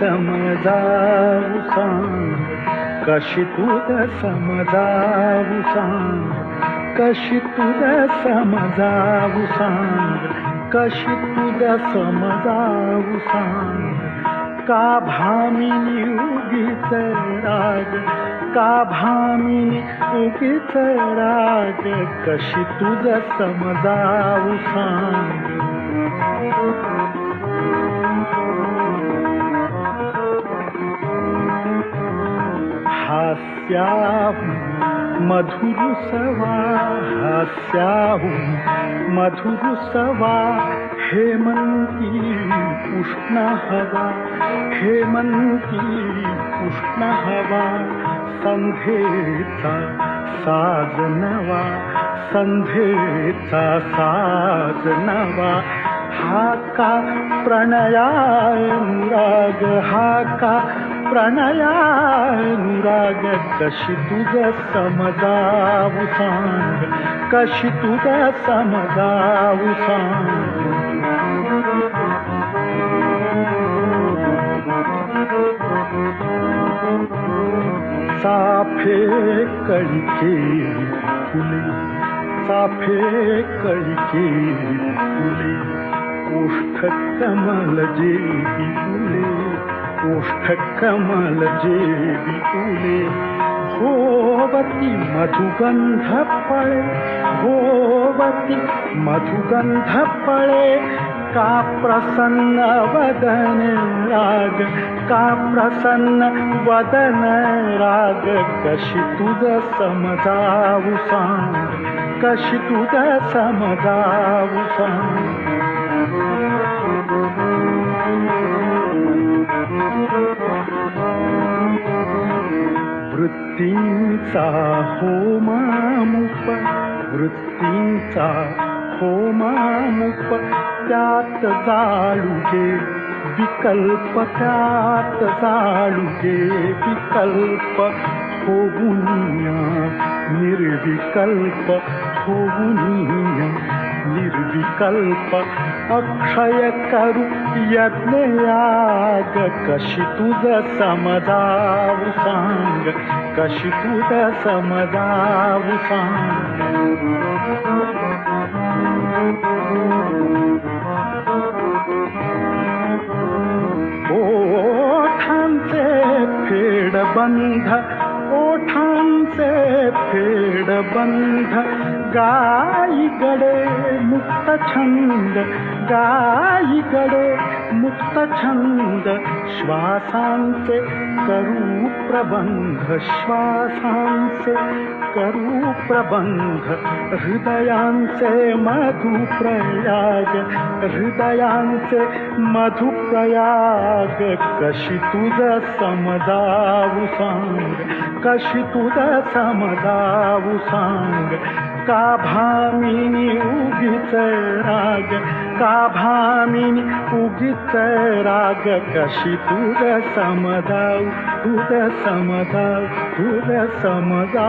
समजावू सांग कशी तुद समजावू सांग कशी तुद समजावू सांग का भामिनी उगीच राग का भामिनी उगीच राग कशी तुझ समजाऊ सांग? हास्याहून मधुर सवा हास्याहून मधुर सवा हेमंती उष्ण हवा हेमंती उष्ण हवा। सन्धे साजनवा सज साजनवा। हाका प्रणयानुराग सज नवाका प्रणया राग हाका प्रणया राग कष तु सम साफे कळके फुले साफे कळके फुले ओष्ठ कमल जेबी फुले ओष्ठ कमल जे फुले. गोवती मधुगंध पळे गोवती मधुगंध पळे का प्रसन्न वदन राग का प्रसन्न वदन राग कशी तुझ समजाऊ सांग कशी तुझ समजाऊ सांग. वृत्तींचा होमामुप वृत्तींचा होमामुख त्यात जाळुगे विकल्प त्यात जाळुगे विकल्प. होऊनिया निर्विकल्प होऊनिया निर्विकल्प. अक्षय करू यज्ञयाग कशी तुझ समजाव सांग. ڪشپر سمداءُ سان اوٺن تي فيڙ بنڌ اوٺن تي فيڙ بنڌ ڳائي گڙي مڪت ڇند ڳائي گڙي मुक्तछन्द श्वासं करुप्रबन्ध श्वासं करुप्रबन्ध हृदया मधुप्रयाग हृदयांसे मधुप्रयाग कशितुज समदा सङ्ग कशितु समदा सङ्ग। का भामिनी उगित राग का भामिनी उगित राग का त समदा ते समदा ते समदा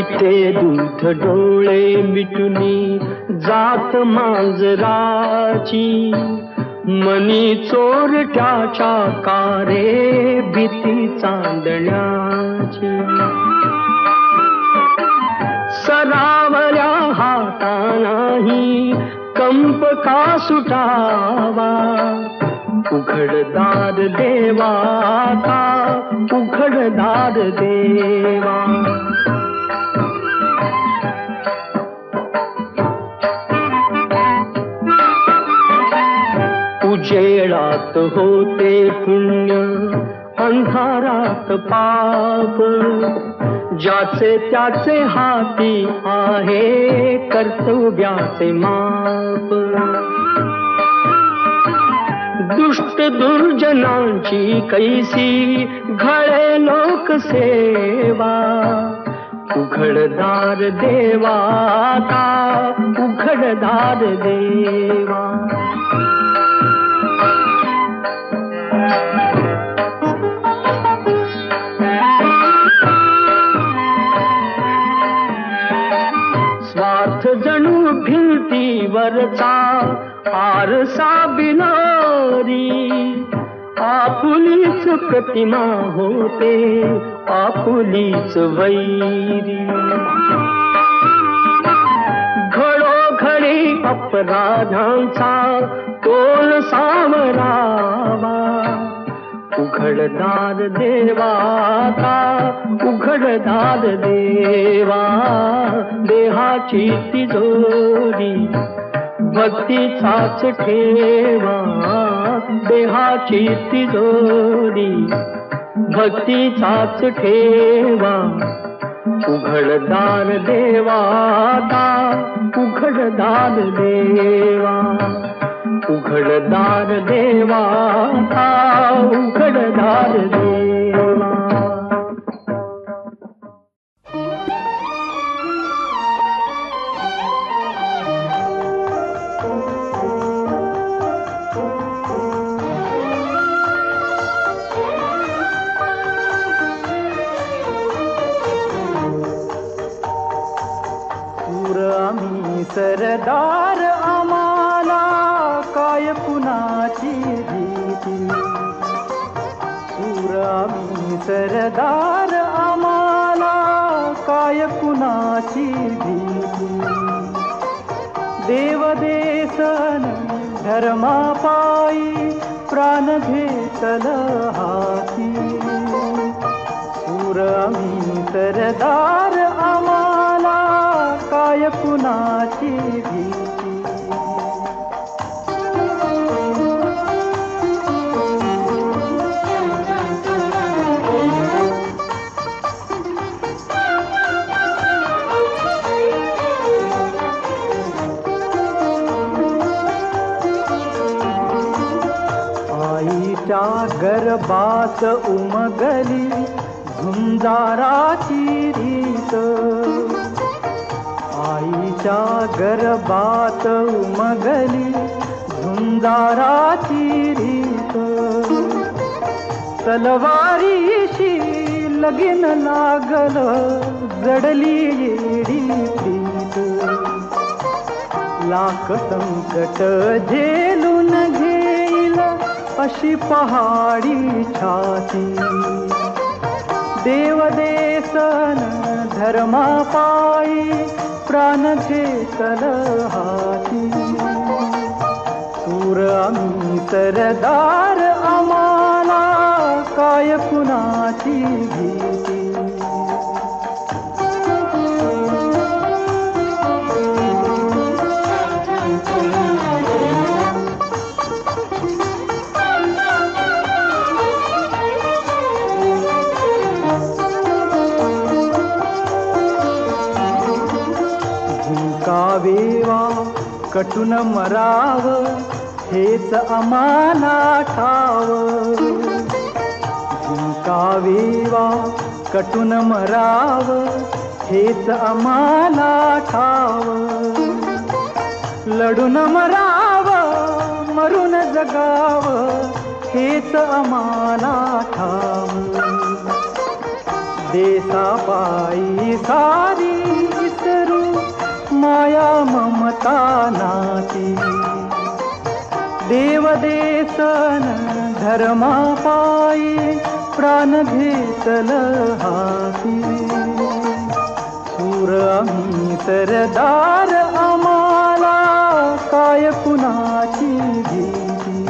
पिते दूध डोळे मिटुनी जात मांजराची. मनी चोरट्याच्या कारे भीती चांदण्याची. सरावल्या हाता नाही कंप का सुटावा? उघडदार देवा का? उघडदार देवा? उजेडात होते पुण्य अंधारात पाप ज्याचे त्याचे हाती आहे कर्तव्याचे माप. दुष्ट दुर्जनांची कैसी घळे लोकसेवा. उघडदार देवा का? उघडदार देवा. स्वार्थ जणू भिंतीवरचा आरसा बिनारी. आपुलीच प्रतिमा होते आपुलीच वैरी. अपराधांचा तोल सावरावा उघडदार देवा का उघडदार देवा देहाची तिजोरी भक्तीचाच ठेवा देहाची तिजोरी भक्तीचाच ठेवा. उघडदार देवाता उघडदार देवा. उघडदार देवाता उघडदार देवा. प्राण हाती सूर आम्ही सरदार आम्हाला काय कुणाची भीती गर्भात उमगली झुंजाराची रीत. आईच्या गर्भात उमगली झुंजाराची रीत. तलवारीशी लगीन लागल जडली येडी प्रीत. लाख संकट झे अशी पहाडी छाती। देवदेसन धर्मापायी प्राण घेतल हाती। सूर आम्ही सरदार आम्हाला काय कुणाची भीती कटून मराव हेच आम्हाला ठाव. जिंकावेवा कटून मराव हेच आम्हाला ठाव. लढून मराव मरून जगाव हेच आम्हाला ठाव. देसापायी सारी माया ममता नाती. देवदेसन धर्मापायी प्राण घेतल हाती. सूर आम्ही सरदार आम्हाला काय कुणाची भीती?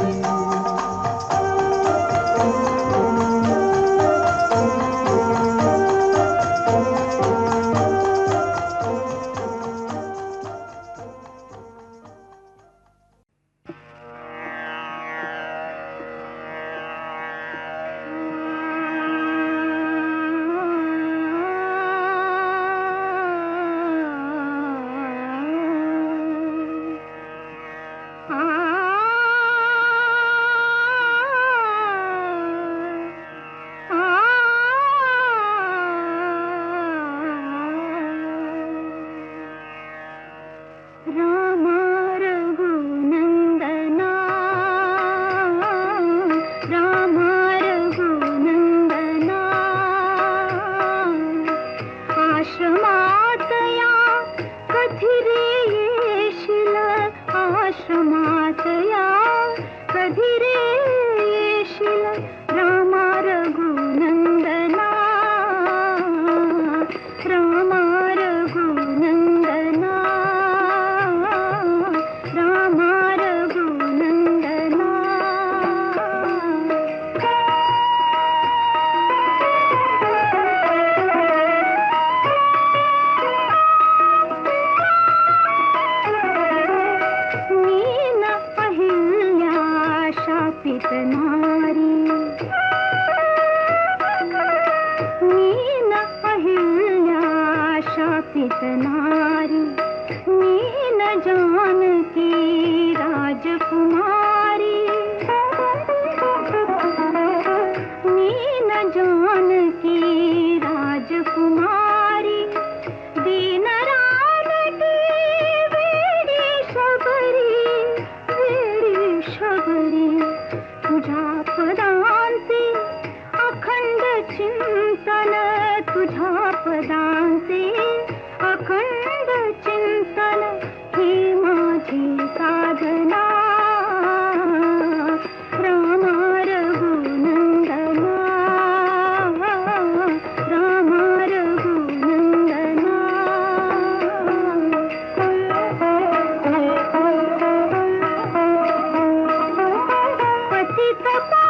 तपा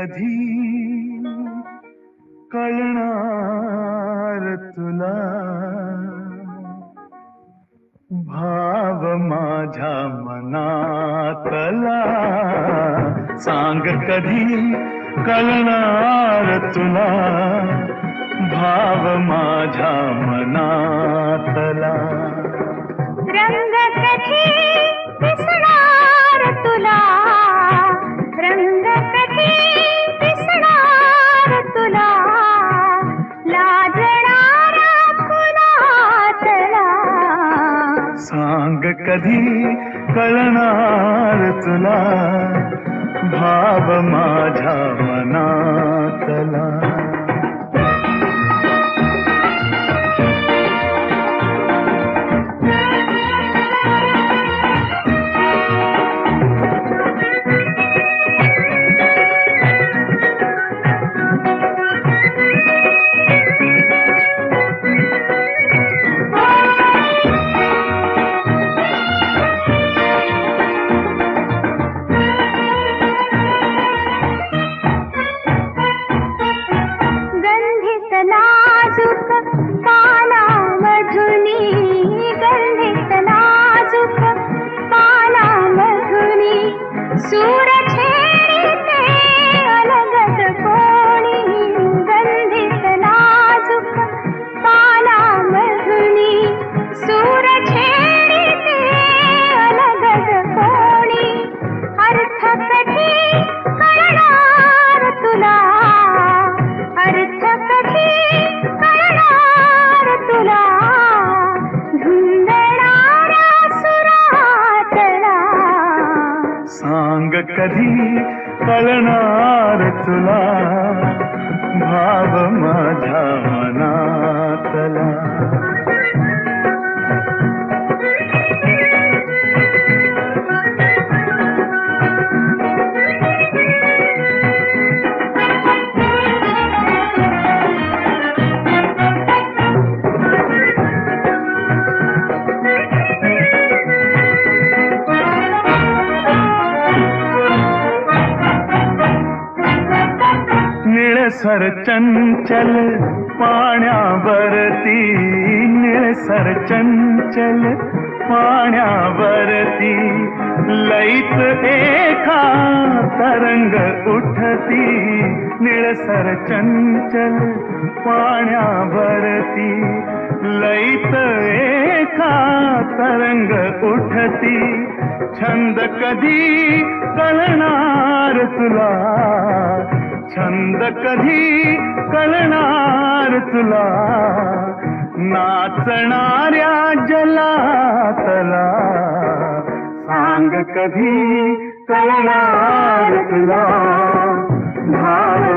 कधी कधी कळणार तुला? भाव माझ्या निळसर चंचल पाण्यावरती निळसर चंचल पाण्यावरती लईत एका तरंग उठती. निळसर चंचल पाण्यावरती लईत एका तरंग उठती. छंद कधी कळणार तुला? छंद कधी कळणार तुला? नाचणाऱ्या जलातला. सांग कधी कळणार तुला? भाव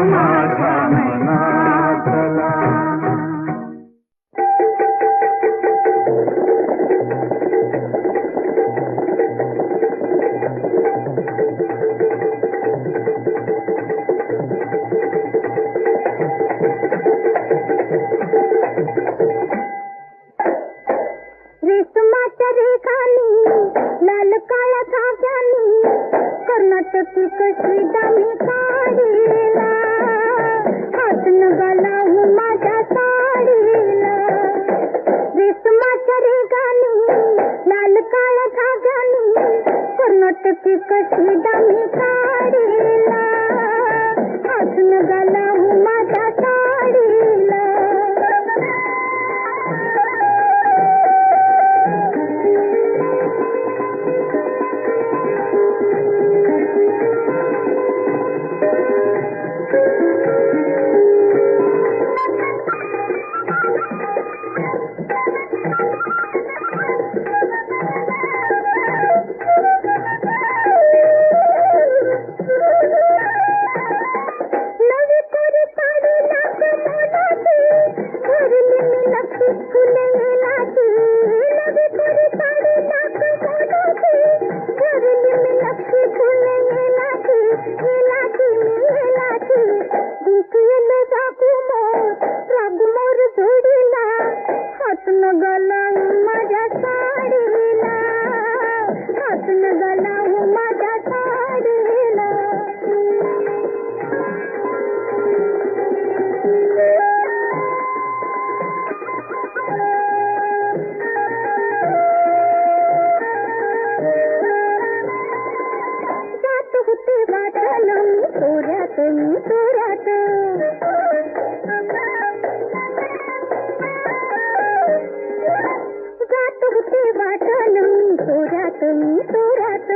सुन तो रात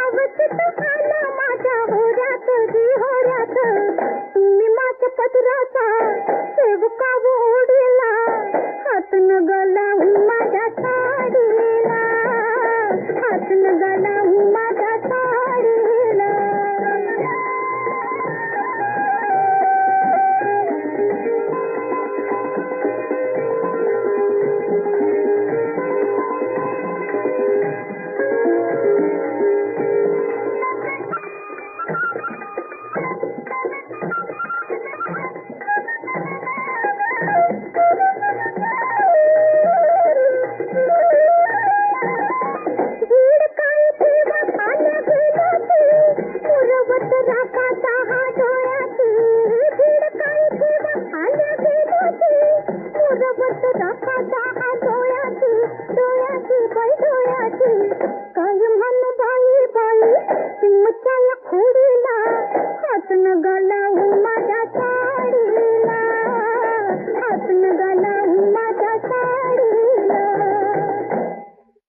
अब तो खाना